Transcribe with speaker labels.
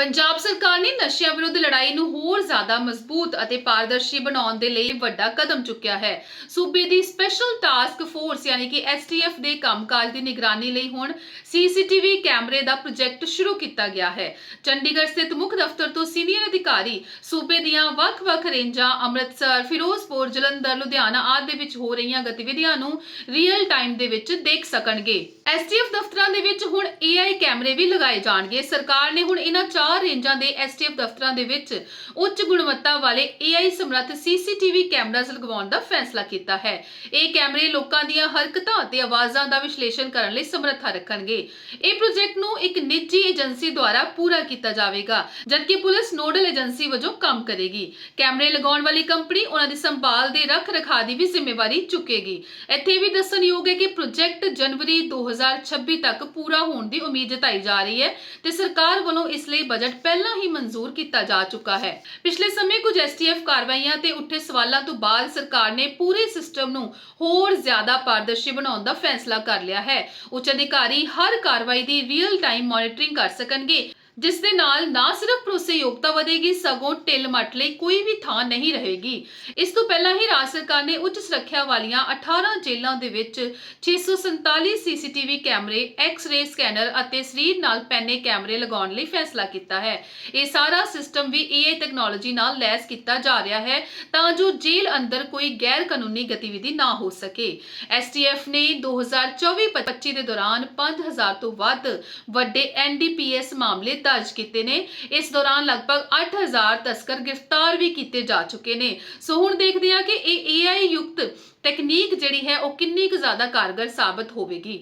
Speaker 1: ਪੰਜਾਬ ਸਰਕਾਰ ਨੇ ਨਸ਼ਿਆਂ ਵਿਰੁੱਧ ਲੜਾਈ ਨੂੰ ਹੋਰ ਜ਼ਿਆਦਾ ਮਜ਼ਬੂਤ ਅਤੇ ਪਾਰਦਰਸ਼ੀ ਬਣਾਉਣ ਦੇ ਲਈ ਵੱਡਾ ਕਦਮ ਚੁੱਕਿਆ ਹੈ। ਸੂਬੇ ਦੀ ਸਪੈਸ਼ਲ ਟਾਸਕ ਫੋਰਸ ਯਾਨੀ ਕਿ ਐਸਟੀਐਫ ਦੇ ਕੰਮਕਾਜ ਦੀ ਨਿਗਰਾਨੀ ਲਈ ਹੁਣ ਸੀਸੀਟੀਵੀ ਕੈਮਰੇ ਦਾ ਪ੍ਰੋਜੈਕਟ ਸ਼ੁਰੂ ਕੀਤਾ ਗਿਆ ਹੈ। ਚੰਡੀਗੜ੍ਹ ਸਥਿਤ ਮੁੱਖ ਦਫ਼ਤਰ ਤੋਂ ਸੀਨੀਅਰ ਅਧਿਕਾਰੀ ਸੂਬੇ ਦੀਆਂ ਵੱਖ-ਵੱਖ ਰੇਂਜਾਂ, ਅੰਮ੍ਰਿਤਸਰ, ਫਿਰੋਜ਼ਪੁਰ, ਜਲੰਧਰ, ਲੁਧਿਆਣਾ ਆਦਿ ਦੇ ਵਿੱਚ ਹੋ ਰਹੀਆਂ ਗਤੀਵਿਧੀਆਂ ਨੂੰ ਰੀਅਲ ਟਾਈਮ ਦੇ ਵਿੱਚ ਦੇਖ ਸਕਣਗੇ। ਐਸਟੀਐਫ ਦਫ਼ਤਰਾਂ ਦੇ ਵਿੱਚ ਹੁਣ AI ਕੈਮਰੇ ਵੀ ਲਗਾਏ ਜਾਣਗੇ। ਸਰਕਾਰ ਨੇ ਹੁਣ ਇਹਨਾਂ ਚਾਰ ਰੇਂਜਾਂ ਦੇ ਐਸਟੀਐਫ ਦਫ਼ਤਰਾਂ ਦੇ ਵਿੱਚ ਉੱਚ ਗੁਣਵੱਤਾ ਵਾਲੇ AI ਸਮਰੱਥ ਸੀਸੀਟੀਵੀ ਕੈਮਰਾਜ਼ ਲਗਵਾਉਣ ਦਾ ਫੈਸਲਾ ਕੀਤਾ ਹੈ। ਇਹ ਕੈਮਰੇ ਲੋਕਾਂ ਦੀਆਂ ਹਰਕਤਾਂ ਅਤੇ ਆਵਾਜ਼ਾਂ ਦਾ ਵਿਸ਼ਲੇਸ਼ਣ ਕਰਨ ਲਈ ਸਮਰੱਥਾ ਰੱਖਣਗੇ। ਇਹ ਪ੍ਰੋਜੈਕਟ ਨੂੰ ਇੱਕ ਨਿੱਜੀ ਏਜੰਸੀ ਦੁਆਰਾ ਪੂਰਾ ਕੀਤਾ ਜਾਵੇਗਾ, ਜਦਕਿ ਪੁਲਿਸ ਨੋਡਲ ਏਜੰਸੀ ਵਜੋਂ ਕੰਮ ਕਰੇਗੀ। ਕੈਮਰੇ ਲਗਾਉਣ ਵਾਲੀ ਕੰਪਨੀ ਉਹਨਾਂ ਦੀ ਸੰਭਾਲ ਦੇ ਰੱਖ ਰਖਾਅ ਦੀ ਵੀ ਜ਼ਿੰਮੇਵਾਰੀ ਚੁੱਕੇਗੀ। ਇੱਥੇ ਵੀ ਦੱਸਣਯੋਗ ਹੈ ਕਿ ਪ੍ਰੋਜੈਕਟ ਜਨਵਰੀ 2026 ਤੱਕ ਪੂਰਾ ਹੋਣ ਦੀ ਉਮੀਦ ਜਤਾਈ ਜਾ ਰਹੀ ਹੈ ਤੇ ਸਰਕਾਰ ਵੱਲੋਂ ਇਸ ਲਈ ਬਜਟ ਪਹਿਲਾਂ ਹੀ ਮਨਜ਼ੂਰ ਕੀਤਾ ਜਾ ਚੁੱਕਾ ਹੈ। ਪਿਛਲੇ ਸਮੇਂ ਕੁਝ ਐਸਟੀਐਫ ਕਾਰਵਾਈਆਂ ਤੇ ਉੱਠੇ ਸਵਾਲਾਂ ਤੋਂ ਬਾਅਦ ਸਰਕਾਰ ਨੇ ਪੂਰੇ ਸਿਸਟਮ ਨੂੰ ਹੋਰ ਜ਼ਿਆਦਾ ਪਾਰਦਰਸ਼ੀ ਬਣਾਉਣ ਦਾ ਫੈਸਲਾ ਕਰ ਲਿਆ ਹੈ। ਉੱਚ ਅਧਿਕਾਰੀ ਹਰ ਕਾਰਵਾਈ ਦੀ ਰੀਅਲ ਟਾਈਮ ਮੋਨੀਟਰਿੰਗ ਕਰ ਸਕਣਗੇ ਜਿਸ ਦੇ ਨਾਲ ਨਾ ਸਿਰਫ ਭਰੋਸੇਯੋਗਤਾ ਵਧੇਗੀ, ਸਗੋਂ ਢਿੱਲ ਮੱਟ ਲਈ ਕੋਈ ਵੀ ਥਾਂ ਨਹੀਂ ਰਹੇਗੀ। ਇਸ ਤੋਂ ਪਹਿਲਾਂ ਹੀ ਰਾਜ ਸਰਕਾਰ ਨੇ ਉੱਚ ਸੁਰੱਖਿਆ ਵਾਲੀਆਂ 18 ਜੇਲ੍ਹਾਂ ਦੇ ਵਿੱਚ 647 ਸੀਸੀਟੀਵੀ ਕੈਮਰੇ, ਐਕਸ-ਰੇ ਸਕੈਨਰ ਅਤੇ ਸਰੀਰ ਨਾਲ ਪੈਨੇ ਕੈਮਰੇ ਲਗਾਉਣ ਲਈ ਫੈਸਲਾ ਕੀਤਾ ਹੈ। ਇਹ ਸਾਰਾ ਸਿਸਟਮ ਵੀ AI ਟੈਕਨੋਲੋਜੀ ਨਾਲ ਲੈਸ ਕੀਤਾ ਜਾ ਰਿਹਾ ਹੈ ਤਾਂ ਜੋ ਜੇਲ੍ਹ ਅੰਦਰ ਕੋਈ ਗੈਰ ਕਾਨੂੰਨੀ ਗਤੀਵਿਧੀ ਨਾ ਹੋ ਸਕੇ। STF ਨੇ 2024-25 ਦੇ ਦੌਰਾਨ 5000 ਤੋਂ ਵੱਧ ਵੱਡੇ NDPS ਮਾਮਲੇ ਦਰਜ ਕੀਤੇ ਨੇ। ਇਸ ਦੌਰਾਨ ਲਗਭਗ 8000 ਤਸਕਰ ਗ੍ਰਿਫਤਾਰ ਵੀ ਕੀਤੇ ਜਾ ਚੁੱਕੇ ਨੇ। ਸੋ ਹੁਣ ਦੇਖਦੇ ਹਾਂ ਕਿ ਇਹ AI ਯੁਕਤ ਤਕਨੀਕ ਜਿਹੜੀ ਹੈ, ਉਹ ਕਿੰਨੀ ਕੁ ਜ਼ਿਆਦਾ ਕਾਰਗਰ ਸਾਬਤ ਹੋਵੇਗੀ।